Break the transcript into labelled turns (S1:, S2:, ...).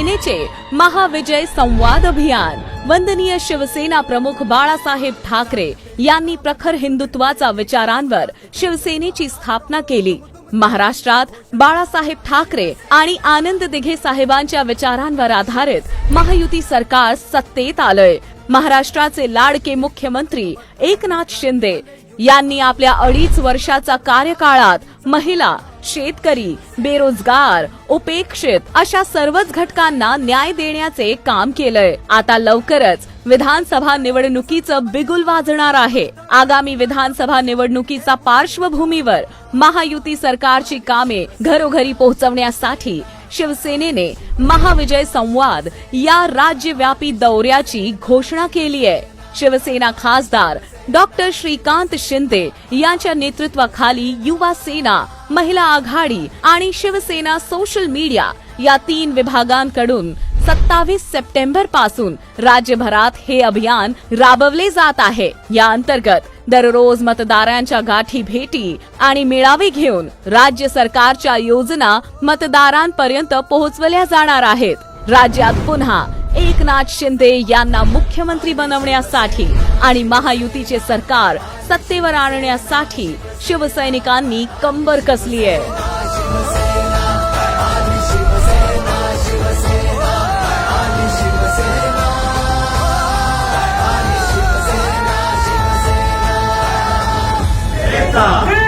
S1: सेनेचे महाविजय संवाद अभियान. वंदनीय शिवसेना प्रमुख बाळासाहेब ठाकरे यांनी प्रखर हिंदुत्वाचा विचारांवर शिवसेनेची स्थापना केली. महाराष्ट्रात बाळासाहेब ठाकरे आणि आनंद दिघे साहेबांच्या विचारांवर आधारित महायुती सरकार सत्तेत आलंय. महाराष्ट्राचे लाडके मुख्यमंत्री एकनाथ शिंदे यांनी आपल्या अडीच वर्षाचा कार्यकाळात महिला शेतकरी बेरोजगार उपेक्षित अशा सर्वच घटकांना न्याय देण्याचे काम केलंय. आता लवकरच विधानसभा निवडणुकीचं बिगुल वाजणार आहे. आगामी विधानसभा निवडणुकीचा पार्श्वभूमीवर महायुती सरकारची कामे घरोघरी पोहोचवण्यासाठी शिवसेनेने महाविजय संवाद या राज्यव्यापी दौऱ्याची घोषणा केली आहे शिवसेना खासदार डॉक्टर श्रीकांत शिंदे यांच्या नेतृत्वाखाली युवा सेना महिला आघाडी आणि शिवसेना सोशल मीडिया या तीन विभागांकडून सत्तावीस सप्टेंबरपासून राज्यभरात हे अभियान राबवले जात आहे. या अंतर्गत दररोज मतदारांच्या गाठी भेटी आणि मेळावे घेऊन राज्य सरकारच्या योजना मतदारांपर्यंत पोहोचवल्या जाणार आहेत. राज्यात पुन्हा एकनाथ शिंदे यांना मुख्यमंत्री बनवण्यासाठी आणि महायुतीचे सरकार सत्तेवर आणण्यासाठी शिवसैनिकांनी कंबर कसली आहे Stop.